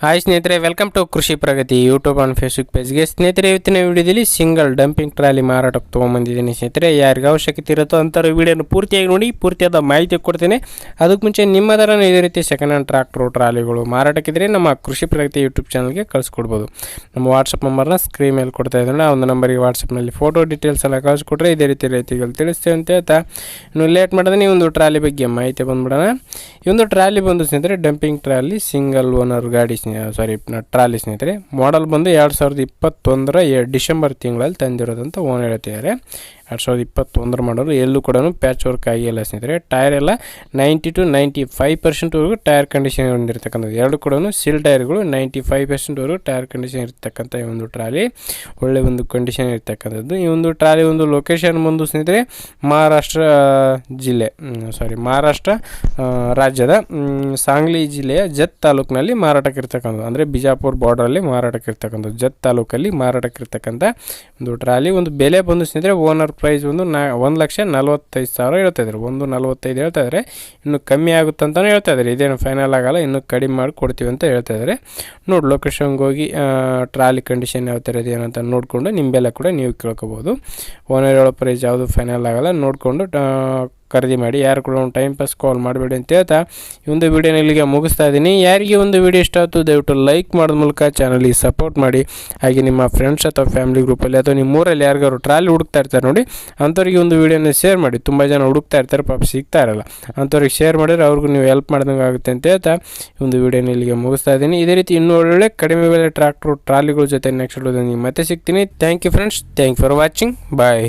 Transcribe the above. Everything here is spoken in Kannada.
ಹಾಯ್ ಸ್ನೇಹಿತರೆ welcome to Krishi Pragati YouTube and Facebook ಪೇಜ್ಗೆ ಸ್ನೇಹಿತರೆ, ಇವತ್ತಿನ ವಿಡಿಯೋದಲ್ಲಿ ಸಿಂಗಲ್ ಡಂಪಿಂಗ್ ಟ್ರಾಲಿ ಮಾರಾಟಕ್ಕೆ ತೊಗೊಂಬಂದಿದ್ದೀನಿ ಸ್ನೇಹಿತರೆ. ಯಾರಿಗೆ ಅವಶ್ಯಕತೆ ಇರುತ್ತೋ ಅಂಥವ್ರು ವಿಡಿಯೋನ ಪೂರ್ತಿಯಾಗಿ ನೋಡಿ, ಪೂರ್ತಿಯಾದ ಮಾಹಿತಿ ಕೊಡ್ತೀನಿ. ಅದಕ್ಕೆ ಮುಂಚೆ ನಿಮ್ಮ ಥರನೂ ಇದೇ ರೀತಿ ಸೆಕೆಂಡ್ ಹ್ಯಾಂಡ್ ಟ್ರಾಕ್ಟ್ರು ಟ್ರಾಲಿಗಳು ಮಾರಾಟಕ್ಕಿದ್ರೆ ನಮ್ಮ ಕೃಷಿ ಪ್ರಗತಿ ಯೂಟ್ಯೂಬ್ ಚಾನಲ್ಗೆ ಕಳಿಸ್ಕೊಡ್ಬೋದು. ನಮ್ಮ ವಾಟ್ಸಪ್ ನಂಬರ್ನ ಸ್ಕ್ರೀನ್ ಮೇಲೆ ಕೊಡ್ತಾ ಇದ್ದೀನಿ. ಆ ಒಂದು ನಂಬರಿಗೆ ವಾಟ್ಸಪ್ನಲ್ಲಿ ಫೋಟೋ ಡೀಟೇಲ್ಸ್ ಎಲ್ಲ ಕಳಿಸ್ಕೊಟ್ರೆ ಇದೇ ರೀತಿ ರೈತಿಗಳು ತಿಳಿಸ್ತೇವೆ ಅಂತ ಹೇಳ್ತಾ. ಇನ್ನು ಲೇಟ್ ಮಾಡಿದ್ರೆ ಈ ಒಂದು ಟ್ರಾಲಿ ಬಗ್ಗೆ ಮಾಹಿತಿ ಬಂದ್ಬಿಡೋಣ. ಈ ಒಂದು ಟ್ರಾಲಿ ಬಂದು ಸ್ನೇಹಿತರೆ ಡಂಪಿಂಗ್ ಟ್ರಾಲಿ ಸಿಂಗಲ್ ಓನರ್ ಗಾಡಿ ಸಾರಿ ಟ್ರಾಲಿ ಸ್ನೇಹಿತರೆ ಮಾಡಲ್ ಬಂದು ಎರಡು ಸಾವಿರದ ಇಪ್ಪತ್ತೊಂದರ ಡಿಸೆಂಬರ್ ತಿಂಗಳಲ್ಲಿ ತಂದಿರೋದಂತ ಓನ್ ಹೇಳ್ತಿದ್ದಾರೆ. ಎರಡು ಸಾವಿರದ ಇಪ್ಪತ್ತೊಂದರ ಮಾಡೋರು, ಎಲ್ಲೂ ಕೂಡ ಪ್ಯಾಚ್ ವರ್ಕ್ ಆಗಿಲ್ಲ ಸ್ನೇಹಿತರೆ ಟೈರ್ ಎಲ್ಲ ನೈಂಟಿ ಟು ನೈಂಟಿ ಫೈವ್ ಪರ್ಸೆಂಟ್ವರೆಗೂ ಟೈರ್ ಕಂಡೀಷನ್ ಹೊಂದಿರತಕ್ಕಂಥದ್ದು. ಎರಡು ಕೂಡ ಸಿಲ್ ಟೈರ್ಗಳು ನೈಂಟಿ ಫೈವ್ ಪರ್ಸೆಂಟ್ವರೆಗೂ ಟೈರ್ ಕಂಡೀಷನ್ ಇರ್ತಕ್ಕಂಥ ಈ ಒಂದು ಟ್ರಾಲಿ. ಒಳ್ಳೆ ಒಂದು ಕಂಡೀಷನ್ ಇರ್ತಕ್ಕಂಥದ್ದು. ಈ ಒಂದು ಟ್ರಾಲಿ ಒಂದು ಲೊಕೇಶನ್ ಬಂದು ಸ್ನೇಹಿತರೆ, ಮಹಾರಾಷ್ಟ್ರ ಜಿಲ್ಲೆ ಸಾರಿ ಮಹಾರಾಷ್ಟ್ರ ರಾಜ್ಯದ ಸಾಂಗ್ಲಿ ಜಿಲ್ಲೆಯ ಜತ್ ತಾಲೂಕಿನಲ್ಲಿ ಮಾರಾಟಕ್ಕೆ ಇರ್ತಕ್ಕಂಥದ್ದು. ಅಂದರೆ ಬಿಜಾಪುರ ಬಾರ್ಡರಲ್ಲಿ ಮಾರಾಟಕ್ಕೆ ಇರ್ತಕ್ಕಂಥದ್ದು. ಜತ್ ತಾಲೂಕಲ್ಲಿ ಮಾರಾಟಕ್ಕೆ ಇರ್ತಕ್ಕಂಥ ಒಂದು ಟ್ರಾಲಿ. ಒಂದು ಬೆಲೆ ಬಂದು ಸ್ನೇಹಿತರೆ ಓನರ್ ಪ್ರೈಸ್ ಒಂದು ನಾ, ಒಂದು ಲಕ್ಷ ನಲ್ವತ್ತೈದು ಸಾವಿರ ಹೇಳ್ತಾ ಇದ್ದಾರೆ ಒಂದು ನಲ್ವತ್ತೈದು ಹೇಳ್ತಾ ಇದ್ದಾರೆ ಇನ್ನು ಕಮ್ಮಿ ಆಗುತ್ತೆ ಅಂತಲೇ ಹೇಳ್ತಾ ಇದ್ದಾರೆ ಇದೇನು ಫೈನಲ್ ಆಗೋಲ್ಲ, ಇನ್ನೂ ಕಡಿಮೆ ಮಾಡಿ ಕೊಡ್ತೀವಿ ಅಂತ ಹೇಳ್ತಾ ಇದ್ದಾರೆ. ನೋಡಿ ಲೊಕೇಶನ್ಗೆ ಹೋಗಿ ಟ್ರಾಲಿ ಕಂಡೀಷನ್ ಯಾವ ಥರ ಇದೆ ಏನಂತ ನೋಡಿಕೊಂಡು ನಿಂಬೆಲ್ಲ ಕೂಡ ನೀವು ಕೇಳ್ಕೊಬೋದು. ಓನರ್ ಹೇಳೋ ಪ್ರೈಸ್ ಯಾವುದು ಫೈನಲ್ ಆಗೋಲ್ಲ, ನೋಡಿಕೊಂಡು ಖರೀದಿ ಮಾಡಿ, ಯಾರು ಕೂಡ ಒಂದು ಟೈಮ್ ಪಾಸ್ ಕಾಲ್ ಮಾಡಬೇಡಿ ಅಂತ ಹೇಳ್ತಾ ಈ ಒಂದು ವೀಡಿಯೋನ ಇಲ್ಲಿಗೆ ಮುಗಿಸ್ತಾ ಇದ್ದೀನಿ. ಯಾರಿಗೆ ಒಂದು ವಿಡಿಯೋ ಇಷ್ಟ ಆಯಿತು, ದಯವಿಟ್ಟು ಲೈಕ್ ಮಾಡೋದ ಮೂಲಕ ಚಾನಲಿಗೆ ಸಪೋರ್ಟ್ ಮಾಡಿ. ಹಾಗೆ ನಿಮ್ಮ ಫ್ರೆಂಡ್ಸ್ ಅಥವಾ ಫ್ಯಾಮಿಲಿ ಗ್ರೂಪಲ್ಲಿ ಅಥವಾ ನಿಮ್ಮ ಊರಲ್ಲಿ ಯಾರಿಗಾರು ಟ್ರಾಲಿ ಹುಡುಕ್ತಾ ಇರ್ತಾರೆ ನೋಡಿ, ಅಂಥವ್ರಿಗೆ ಒಂದು ವೀಡಿಯೋನ ಶೇರ್ ಮಾಡಿ. ತುಂಬ ಜನ ಹುಡುಕ್ತಾ ಇರ್ತಾರೆ, ಪಾಪ ಸಿಗ್ತಾ ಇರಲ್ಲ. ಅಂಥವ್ರಿಗೆ ಶೇರ್ ಮಾಡಿದ್ರೆ ಅವ್ರಿಗೂ ನೀವು ಹೆಲ್ಪ್ ಮಾಡ್ದಂಗೆ ಆಗುತ್ತೆ ಅಂತ ಹೇಳ್ತಾ ಈ ಒಂದು ವೀಡಿಯೋನ ಇಲ್ಲಿಗೆ ಮುಗಿಸ್ತಾ ಇದ್ದೀನಿ. ಇದೇ ರೀತಿ ಇನ್ನೂ ಒಳ್ಳೊಳ್ಳೆ ಕಡಿಮೆ ಬೆಲೆ ಟ್ರಾಕ್ಟ್ರು ಟ್ರಾಲಿಗಳ ಜೊತೆ ನೆಕ್ಸ್ಟ್ ವಿಡಿಯೋದಲ್ಲಿ ಮತ್ತೆ ಸಿಗ್ತೀನಿ. Thank you friends thank for watching bye